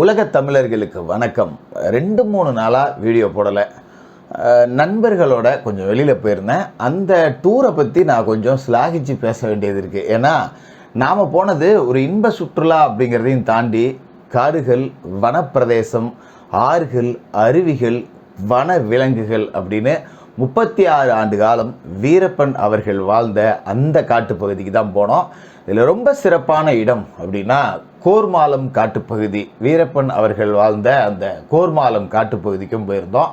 உலக தமிழர்களுக்கு வணக்கம். ரெண்டு மூணு நாளாக வீடியோ போடலை. நண்பர்களோட கொஞ்சம் வெளியில் போயிருந்தேன். அந்த டூரை பற்றி நான் கொஞ்சம் ஸ்லாகிச்சு பேச வேண்டியது இருக்குது ஏன்னா நாம் போனது ஒரு இன்ப சுற்றுலா அப்படிங்கிறதையும் தாண்டி காடுகள் வனப்பிரதேசம் ஆறுகள் அருவிகள் வன விலங்குகள் அப்படின்னு முப்பத்தி ஆறு ஆண்டு காலம் வீரப்பன் அவர்கள் வாழ்ந்த அந்த காட்டுப்பகுதிக்கு தான் போனோம். இதில் ரொம்ப சிறப்பான இடம் அப்படின்னா கோர்மாலம் காட்டுப்பகுதி வீரப்பன் அவர்கள் வாழ்ந்த அந்த கோர்மாலம் காட்டுப்பகுதிக்கும் போயிருந்தோம்.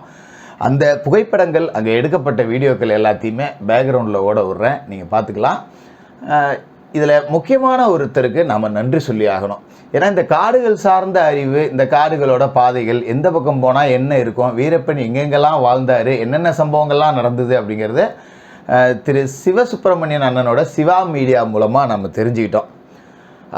அந்த புகைப்படங்கள் அங்கே எடுக்கப்பட்ட வீடியோக்கள் எல்லாத்தையுமே பேக்ரவுண்டில் ஓட விட்றேன். நீங்கள் பார்த்துக்கலாம். இதில் முக்கியமான ஒருத்தருக்கு நாம் நன்றி சொல்லி ஆகணும். ஏன்னா இந்த காடுகள் சார்ந்த அறிவு இந்த காடுகளோட பாதைகள் எந்த பக்கம் போனால் என்ன இருக்கும் வீரப்பன் எங்கெங்கெல்லாம் வாழ்ந்தார் என்னென்ன சம்பவங்கள்லாம் நடந்தது அப்படிங்கிறது திரு சிவசுப்பிரமணியன் அண்ணனோட சிவா மீடியா மூலமாக நம்ம தெரிஞ்சுக்கிட்டோம்.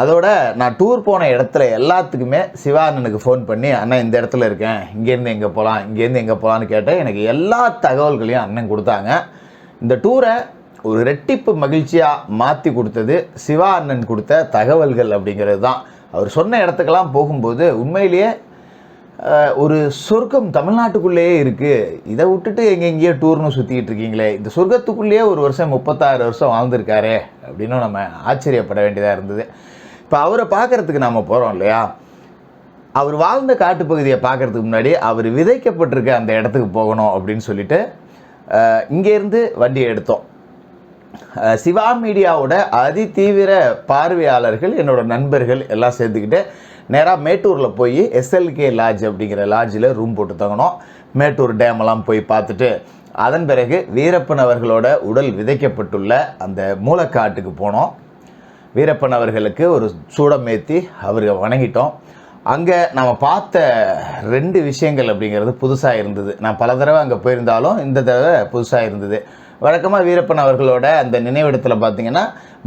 அதோட நான் டூர் போன இடத்துல எல்லாத்துக்குமே சிவா அண்ணனுக்கு ஃபோன் பண்ணி அண்ணன் இந்த இடத்துல இருக்கேன். இங்கேருந்து எங்கே போகலாம் இங்கேருந்து எங்கே போகலான்னு கேட்டேன். எனக்கு எல்லா தகவல்களையும் அண்ணன் கொடுத்தாங்க. இந்த டூரை ஒரு ரெட்டிப்பு மகிழ்ச்சியாக மாற்றி கொடுத்தது சிவா அண்ணன் கொடுத்த தகவல்கள் அப்படிங்கிறது தான். அவர் சொன்ன இடத்துக்கெல்லாம் போகும்போது உண்மையிலேயே ஒரு சொர்க்கம் தமிழ்நாட்டுக்குள்ளேயே இருக்குது இதை விட்டுட்டு எங்கே எங்கேயோ டூர்னு சுற்றிக்கிட்டு இருக்கீங்களே. இந்த சொர்க்கத்துக்குள்ளேயே ஒரு வருஷம் முப்பத்தாறு வருஷம் வாழ்ந்திருக்காரே அப்படின்னு நம்ம ஆச்சரியப்பட வேண்டியதாக இருந்தது. இப்போ அவரை பார்க்கறதுக்கு நாம் போகிறோம் இல்லையா? அவர் வாழ்ந்த காட்டுப்பகுதியை பார்க்கறதுக்கு முன்னாடி அவர் விதைக்கப்பட்டிருக்க அந்த இடத்துக்கு போகணும் அப்படின்னு சொல்லிட்டு இங்கேருந்து வண்டியை எடுத்தோம். சிவா மீடியாவோட அதி தீவிர பார்வையாளர்கள் என்னோட நண்பர்கள் எல்லாம் சேர்ந்துக்கிட்டு நேராக மேட்டூரில் போய் எஸ்எல்கே லாட்ஜ் அப்படிங்கிற லாட்ஜில் ரூம் போட்டு தங்கணும். மேட்டூர் டேமெல்லாம் போய் பார்த்துட்டு அதன் பிறகு வீரப்பன் அவர்களோட உடல் விதைக்கப்பட்டுள்ள அந்த மூலக்காட்டுக்கு போனோம். வீரப்பன் அவர்களுக்கு ஒரு சூடமேத்தி ஏற்றி அவரை வணங்கிட்டோம். அங்கே நம்ம பார்த்த ரெண்டு விஷயங்கள் அப்படிங்கிறது புதுசாக இருந்தது. நான் பல தடவை அங்கே போயிருந்தாலும் இந்த தடவை புதுசாக இருந்தது. வழக்கமாக வீரப்பன் அவர்களோட அந்த நினைவிடத்தில் பார்த்தீங்கன்னா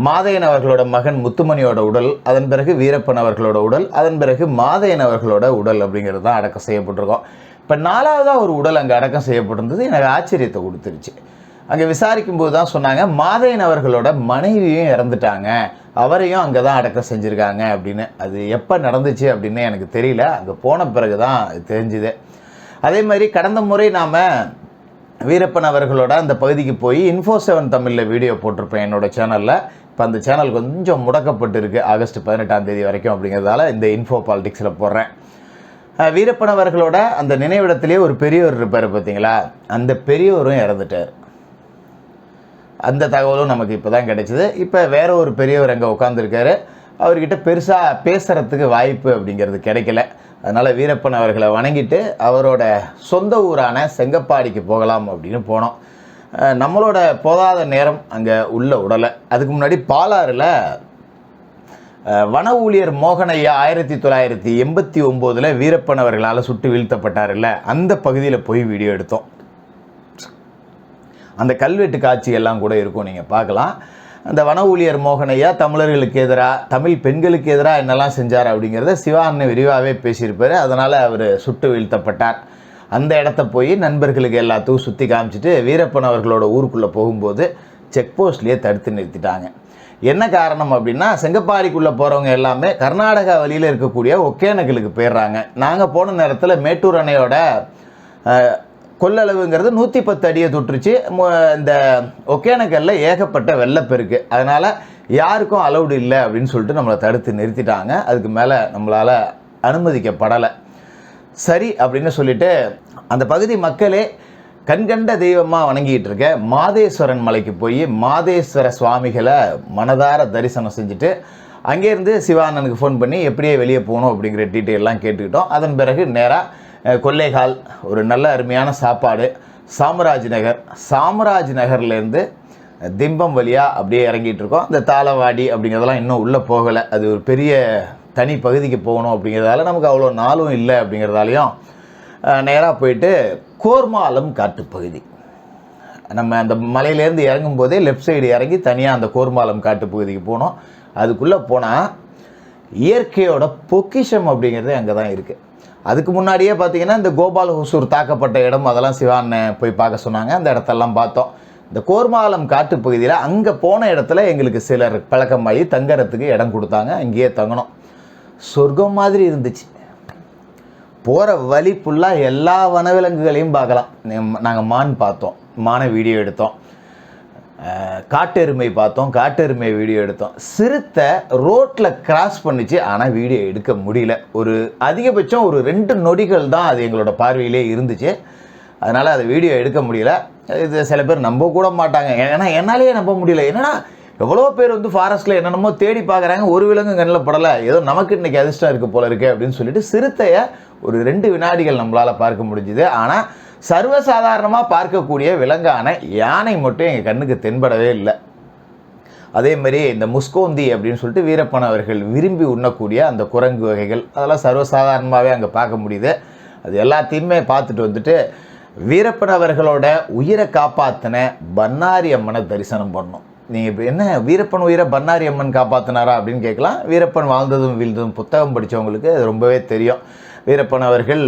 மாதையன் அவர்களோட மகன் முத்துமணியோட உடல் அதன் பிறகு வீரப்பன் அவர்களோட உடல் அதன் பிறகு மாதையன் அவர்களோட உடல் அப்படிங்கிறது தான் அடக்கம் செய்யப்பட்டிருக்கோம். இப்போ நாலாவதாக ஒரு உடல் அங்கே அடக்கம் செய்யப்பட்டிருந்தது எனக்கு ஆச்சரியத்தை கொடுத்துருச்சு. அங்கே விசாரிக்கும் போது தான் சொன்னாங்க மாதையன் அவர்களோட மனைவியும் இறந்துட்டாங்க. அவரையும் அங்கே தான் அடக்கம் செஞ்சுருக்காங்க அப்படின்னு. அது எப்போ நடந்துச்சு அப்படின்னு எனக்கு தெரியல. அங்கே போன பிறகு தான் அது தெரிஞ்சுது. அதே மாதிரி கடந்த முறை நாம் வீரப்பன் அவர்களோட அந்த பகுதிக்கு போய் இன்ஃபோ செவன் தமிழில் வீடியோ போட்டிருப்பேன் என்னோட சேனலில். இப்போ அந்த சேனல் கொஞ்சம் முடக்கப்பட்டிருக்கு. ஆகஸ்ட் பதினெட்டாம் தேதி வரைக்கும் அப்படிங்கிறதால இந்த இன்ஃபோ பாலிடிக்ஸில் போடுறேன். வீரப்பன் அவர்களோட அந்த நினைவிடத்திலே ஒரு பெரியவர் இருப்பார் பார்த்தீங்களா அந்த பெரியவரும் இறந்துட்டார். அந்த தகவலும் நமக்கு இப்போ தான் கிடைச்சிது. இப்போ வேற ஒரு பெரியவர் அங்கே உட்காந்துருக்காரு அவர்கிட்ட பெருசாக பேசுகிறதுக்கு வாய்ப்பு அப்படிங்கிறது கிடைக்கல. அதனால் வீரப்பன் அவர்களை வணங்கிட்டு அவரோட சொந்த ஊரான செங்கப்பாடிக்கு போகலாம் அப்படின்னு போனோம். நம்மளோட போதாத நேரம் அங்கே உள்ள உடலை. அதுக்கு முன்னாடி பாலாறில் வன ஊழியர் மோகனையா ஆயிரத்தி தொள்ளாயிரத்தி எண்பத்தி ஒம்போதில் வீரப்பன் அவர்களால் சுட்டு வீழ்த்தப்பட்டார்ல அந்த பகுதியில் போய் வீடியோ எடுத்தோம். அந்த கல்வெட்டு காட்சி எல்லாம் கூட இருக்கும் நீங்கள் பார்க்கலாம். அந்த வன ஊழியர் மோகனையா தமிழர்களுக்கு எதிராக தமிழ் பெண்களுக்கு எதிராக என்னெல்லாம் செஞ்சார் அப்படிங்கிறத சிவா விரிவாகவே பேசியிருப்பார். அதனால் அவர் சுட்டு வீழ்த்தப்பட்டார். அந்த இடத்த போய் நண்பர்களுக்கு எல்லாத்துக்கும் சுற்றி காமிச்சிட்டு வீரப்பன் அவர்களோட ஊருக்குள்ளே போகும்போது செக் போஸ்ட்லேயே தடுத்து நிறுத்திட்டாங்க. என்ன காரணம் அப்படின்னா செங்கப்பாடிக்குள்ளே போகிறவங்க எல்லாமே கர்நாடகா வழியில் இருக்கக்கூடிய ஒகேனக்கலுக்கு போயிடுறாங்க. நாங்கள் போன நேரத்தில் மேட்டூர் அணையோட கொள்ளளவுங்கிறது நூற்றி பத்து அடியை தொற்றுச்சு மு- இந்த ஒகேனக்கல்ல ஏகப்பட்ட வெள்ளப்பெருக்கு அதனால் யாருக்கும் அலௌடு இல்லை அப்படின்னு சொல்லிட்டு நம்மளை தடுத்து நிறுத்திட்டாங்க. அதுக்கு மேலே நம்மளால் அனுமதிக்கப்படலை. சரி அப்படின்னு சொல்லிட்டு அந்த பகுதி மக்களே கண்கண்ட தெய்வமாக வணங்கிட்டு இருக்க மாதேஸ்வரன் மலைக்கு போய் மாதேஸ்வர சுவாமிகளை மனதார தரிசனம் செஞ்சுட்டு அங்கேருந்து சிவானனுக்கு ஃபோன் பண்ணி எப்படியே வெளியே போகணும் அப்படிங்கிற டீட்டெயிலெலாம் கேட்டுக்கிட்டோம். அதன் பிறகு நேராக கொல்லைகால் ஒரு நல்ல அருமையான சாப்பாடு. சாமராஜ் நகர். சாமராஜ் நகர்லேருந்து திம்பம் வழியாக அப்படியே இறங்கிட்டு இருக்கோம். இந்த தாளவாடி அப்படிங்கிறதெல்லாம் இன்னும் உள்ளே போகலை. அது ஒரு பெரிய தனி பகுதிக்கு போகணும் அப்படிங்கிறதால நமக்கு அவ்வளோ நாளும் இல்லை அப்படிங்கிறதாலையும் நேராக போயிட்டு கோர்மாலம் காட்டுப்பகுதி. நம்ம அந்த மலையிலேருந்து இறங்கும் போதே லெஃப்ட் சைடு இறங்கி தனியாக அந்த கோர்மாலம் காட்டுப்பகுதிக்கு போனோம். அதுக்குள்ளே போனால் இயற்கையோட பொக்கிஷம் அப்படிங்கிறது அங்கே தான் இருக்குது அதுக்கு முன்னாடியே பார்த்தீங்கன்னா இந்த கோபால் ஹூசூர் தாக்கப்பட்ட இடம் அதெல்லாம் சிவான்னு போய் பார்க்க சொன்னாங்க. அந்த இடத்தெல்லாம் பார்த்தோம். இந்த கோர்மாலம் காட்டுப்பகுதியில் அங்கே போன இடத்துல எங்களுக்கு சிலர் பழக்கமாகி தங்கறதுக்கு இடம் கொடுத்தாங்க. அங்கேயே தங்கணும். சொர்க்கம் மாதிரி இருந்துச்சு. போகிற வழி ஃபுல்லாக எல்லா வனவிலங்குகளையும் பார்க்கலாம். நாங்கள் மான் பார்த்தோம். மானை வீடியோ எடுத்தோம். காட்டெருமை பார்த்தோம் காட்டெருமை வீடியோ எடுத்தோம். சிறுத்தை ரோட்டில் கிராஸ் பண்ணிச்சு ஆனால் வீடியோ எடுக்க முடியல. ஒரு அதிகபட்சம் ஒரு ரெண்டு நொடிகள் தான் அது எங்களோட பார்வையிலே இருந்துச்சு. அதனால் அதை வீடியோ எடுக்க முடியல. இது சில பேர் நம்ப கூட மாட்டாங்க. ஏன்னா என்னாலேயே நம்ப முடியல. என்னன்னா எவ்வளோ பேர் வந்து ஃபாரஸ்ட்டில் என்னென்னமோ தேடி பார்க்குறாங்க. ஒரு விலங்கு கண்ணில் படலை. ஏதோ நமக்கு இன்றைக்கி அதிர்ஷ்டம் இருக்குது போல இருக்கு அப்படின்னு சொல்லிட்டு சிறுத்தையை ஒரு ரெண்டு வினாடிகள் நம்மளால் பார்க்க முடிஞ்சுது. ஆனால் சர்வசாதாரணமாக பார்க்கக்கூடிய விலங்கான யானை மட்டும் எங்கள் கண்ணுக்கு தென்படவே இல்லை. அதே மாதிரி இந்த முஸ்கோந்தி அப்படின்னு சொல்லிட்டு வீரப்பன் அவர்கள் விரும்பி உண்ணக்கூடிய அந்த குரங்கு வகைகள் அதெல்லாம் சர்வசாதாரணமாகவே அங்கே பார்க்க முடியுது. அது எல்லாத்தையுமே பார்த்துட்டு வந்துட்டு வீரப்பன் அவர்களோட உயிரை காப்பாற்றின பன்னாரி அம்மனை தரிசனம் பண்ணோம் நீங்கள் இப்போ என்ன வீரப்பன் உயிரை பன்னாரி அம்மன் காப்பாற்றினாரா அப்படின்னு கேட்கலாம். வீரப்பன் வாழ்ந்ததும் வீழ்ந்ததும் புத்தகம் படித்தவங்களுக்கு அது ரொம்பவே தெரியும். வீரப்பன் அவர்கள்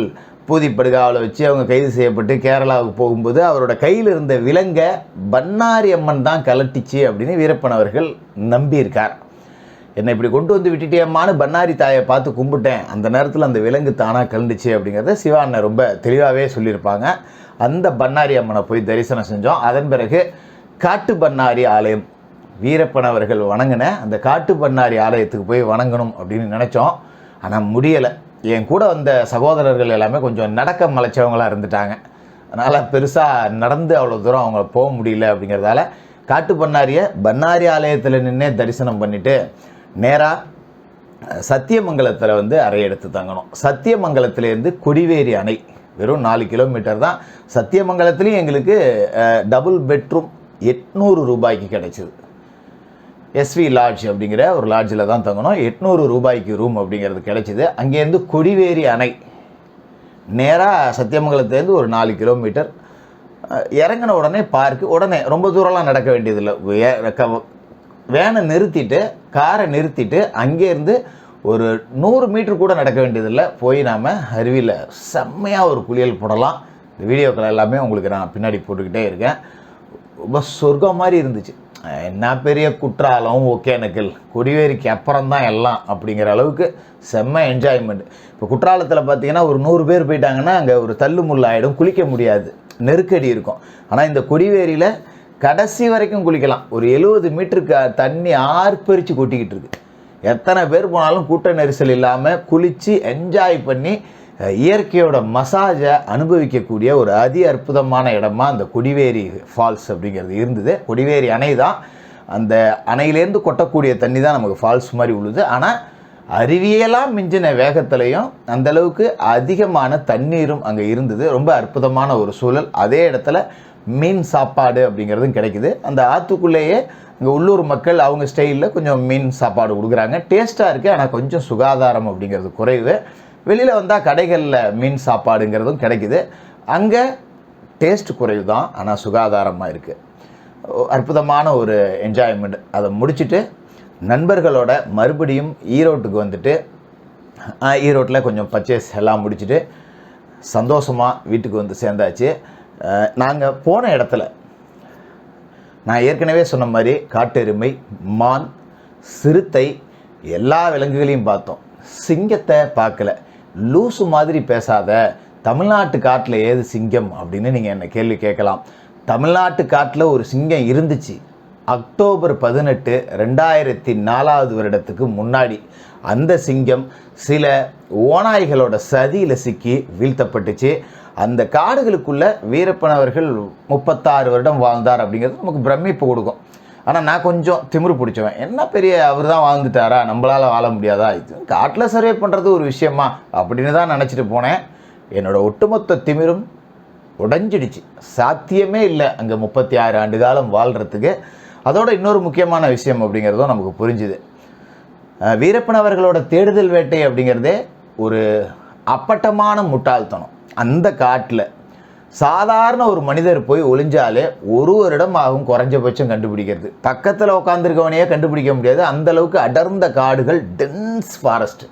பூதிப்படுகாவில் வச்சு அவங்க கைது செய்யப்பட்டு கேரளாவுக்கு போகும்போது அவரோட கையில் இருந்த விலங்கை பன்னாரி அம்மன் தான் கலட்டிச்சு அப்படின்னு வீரப்பன் அவர்கள் நம்பியிருக்கார். என்னை இப்படி கொண்டு வந்து விட்டுட்டேம்மான்னு பன்னாரி தாயை பார்த்து கும்பிட்டேன். அந்த நேரத்தில் அந்த விலங்கு தானாக கலந்துச்சு அப்படிங்கிறத சிவா ரொம்ப தெளிவாகவே சொல்லியிருப்பாங்க. அந்த பன்னாரி அம்மனை போய் தரிசனம் செஞ்சோம். அதன் பிறகு காட்டு பன்னாரி ஆலயம் வீரப்பன் அவர்கள் வணங்கின. அந்த காட்டு பண்ணாரி ஆலயத்துக்கு போய் வணங்கணும் அப்படின்னு நினச்சோம். ஆனால் முடியலை. என் கூட வந்த சகோதரர்கள் எல்லாமே கொஞ்சம் நடக்க மலைச்சவங்களாக இருந்துட்டாங்க. அதனால் பெருசாக நடந்து அவ்வளோ தூரம் அவங்க போக முடியல அப்படிங்கிறதால காட்டு பண்ணாரியை பண்ணாரி ஆலயத்தில் நின்னே தரிசனம் பண்ணிவிட்டு நேராக சத்தியமங்கலத்தில் வந்து அறை எடுத்து தங்கணும். சத்தியமங்கலத்திலேருந்து கொடிவேரி அணை வெறும் நாலு கிலோமீட்டர் தான். சத்தியமங்கலத்துலேயும் எங்களுக்கு டபுள் பெட்ரூம் எட்நூறு ரூபாய்க்கு கிடைச்சிது. எஸ்வி லாட்ஜ் அப்படிங்கிற ஒரு லாட்ஜில் தான் தங்கணும். எட்நூறு ரூபாய்க்கு ரூம் அப்படிங்கிறது கிடைச்சிது. அங்கேருந்து கொடிவேரி அணை. நேராக சத்தியமங்கலத்துலேருந்து ஒரு நாலு கிலோமீட்டர் இறங்கின உடனே பார்க்கு உடனே ரொம்ப தூரம்லாம் நடக்க வேண்டியதில்லை. வே- வேனை நிறுத்திட்டு காரை நிறுத்திட்டு அங்கேருந்து ஒரு நூறு மீட்ரு கூட நடக்க வேண்டியதில்லை. போய் நாம் அருவியில் செம்மையாக ஒரு குளியல் போடலாம். இந்த வீடியோக்கள் எல்லாமே உங்களுக்கு நான் பின்னாடி போட்டுக்கிட்டே இருக்கேன். ரொம்ப சொர்க்கம் மாதிரி இருந்துச்சு. என்ன பெரிய குற்றாலம்? ஒகேனக்கல் கொடிவேரிக்கு அப்புறம் தான் எல்லாம் அப்படிங்கிற அளவுக்கு செம்ம என்ஜாய்மெண்ட் இப்போ குற்றாலத்தில் பார்த்தீங்கன்னா ஒரு நூறு பேர் போயிட்டாங்கன்னா அங்கே ஒரு தள்ளுமுள்ள ஆகிடும் குளிக்க முடியாது. நெருக்கடி இருக்கும். ஆனால் இந்த கொடிவேரியில் கடைசி வரைக்கும் குளிக்கலாம். ஒரு எழுபது மீட்டருக்கு தண்ணி ஆர்ப்பரித்து கொட்டிக்கிட்டு இருக்கு. எத்தனை பேர் போனாலும் கூட்ட நெரிசல் இல்லாமல் குளித்து என்ஜாய் பண்ணி இயற்கையோட மசாஜை அனுபவிக்கக்கூடிய ஒரு அதி அற்புதமான இடமா அந்த கொடிவேரி ஃபால்ஸ் அப்படிங்கிறது இருந்தது. கொடிவேரி அணை தான். அந்த அணையிலேருந்து கொட்டக்கூடிய தண்ணி தான் நமக்கு ஃபால்ஸ் மாதிரி உழுது ஆனால் அறிவியலாக மிஞ்சின வேகத்திலையும் அந்த அளவுக்கு அதிகமான தண்ணீரும் அங்கே இருந்தது. ரொம்ப அற்புதமான ஒரு சூழல். அதே இடத்துல மீன் சாப்பாடு அப்படிங்கிறதும் கிடைக்குது. அந்த ஆற்றுக்குள்ளேயே இங்கே உள்ளூர் மக்கள் அவங்க ஸ்டைலில் கொஞ்சம் மீன் சாப்பாடு கொடுக்குறாங்க. டேஸ்ட்டாக இருக்குது ஆனால் கொஞ்சம் சுகாதாரம் அப்படிங்கிறது குறைவு. வெளியில் வந்தால் கடைகளில் மீன் சாப்பாடுங்கிறதும் கிடைக்குது. அங்கே டேஸ்ட் குறைவு தான் ஆனால் சுகாதாரமாக இருக்குது அற்புதமான ஒரு என்ஜாய்மெண்ட் அதை முடிச்சுட்டு நண்பர்களோட மறுபடியும் ஈரோட்டுக்கு வந்துட்டு ஈரோட்டில் கொஞ்சம் பர்ச்சேஸ் எல்லாம் முடிச்சுட்டு சந்தோஷமாக வீட்டுக்கு வந்து சேர்ந்தாச்சு. நாங்கள் போன இடத்துல நான் ஏற்கனவே சொன்ன மாதிரி காட்டெருமை மான் சிறுத்தை எல்லா விலங்குகளையும் பார்த்தோம். சிங்கத்தை பார்க்கல. லூசு மாதிரி பேசாத தமிழ்நாட்டு காட்டில் ஏது சிங்கம் அப்படின்னு நீங்கள் என்ன கேள்வி கேட்கலாம். தமிழ்நாட்டு காட்டில் ஒரு சிங்கம் இருந்துச்சு. அக்டோபர் பதினெட்டு ரெண்டாயிரத்தி நாலாவது வருடத்துக்கு முன்னாடி. அந்த சிங்கம் சில ஓநாய்களோட சதியில் சிக்கி வீழ்த்தப்பட்டுச்சு. அந்த காடுகளுக்குள்ளே வீரப்பன் அவர்கள் முப்பத்தாறு வருடம் வாழ்ந்தார் அப்படிங்கிறது நமக்கு பிரமிப்பு கொடுக்கும். ஆனால் நான் கொஞ்சம் திமிரு பிடிச்சவன். என்ன பெரிய அவர் தான் வாழ்ந்துட்டாரா? நம்மளால் வாழ முடியாதா? இது காட்டில் சர்வே பண்ணுறது ஒரு விஷயமா? அப்படின்னு தான் நினச்சிட்டு போனேன். என்னோட ஒட்டுமொத்த திமிரும் உடஞ்சிடுச்சு. சாத்தியமே இல்லை அங்கே முப்பத்தி ஆறு ஆண்டு காலம் வாழ்கிறதுக்கு அதோட இன்னொரு முக்கியமான விஷயம் அப்படிங்கிறதும் நமக்கு புரிஞ்சுது. வீரப்பன் அவர்களோட தேடுதல் வேட்டை அப்படிங்கிறதே ஒரு அப்பட்டமான முட்டாள்தனம். அந்த காட்டில் சாதாரண ஒரு மனிதர் போய் ஒளிஞ்சாலே ஒரு வருடம் ஆகும் குறைஞ்சபட்சம் கண்டுபிடிக்கிறது. பக்கத்தில் உட்காந்துருக்கவனையே கண்டுபிடிக்க முடியாது. அந்த அளவுக்கு அடர்ந்த காடுகள் டென்ஸ் ஃபாரஸ்ட்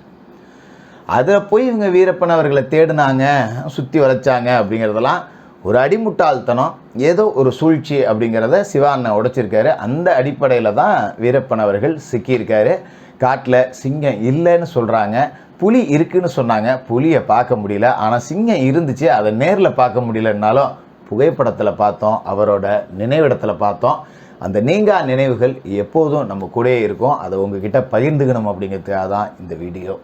அதில் போய் இவங்க வீரப்பன் அவர்களை தேடினாங்க சுற்றி வளைச்சாங்க அப்படிங்கிறதெல்லாம் ஒரு அடிமுட்டாள்தனம். ஏதோ ஒரு சூழ்ச்சி அப்படிங்கிறத சிவா உடைச்சிருக்காரு. அந்த அடிப்படையில் தான் வீரப்பன் அவர்கள் சிக்கியிருக்காரு. காட்டில் சிங்கம் இல்லைன்னு சொல்கிறாங்க புலி இருக்குன்னு சொன்னாங்க. புலியை பார்க்க முடியல. ஆனால் சிங்கம் இருந்துச்சு. அதை நேரில் பார்க்க முடியலன்னாலும் புகைப்படத்தில் பார்த்தோம். அவரோட நினைவிடத்தில் பார்த்தோம். அந்த நீங்கா நினைவுகள் எப்போதும் நம்ம கூடயே இருக்கும். அதை உங்ககிட்ட பகிர்ந்துக்கணும் அப்படிங்கிறதுக்காக தான் இந்த வீடியோ.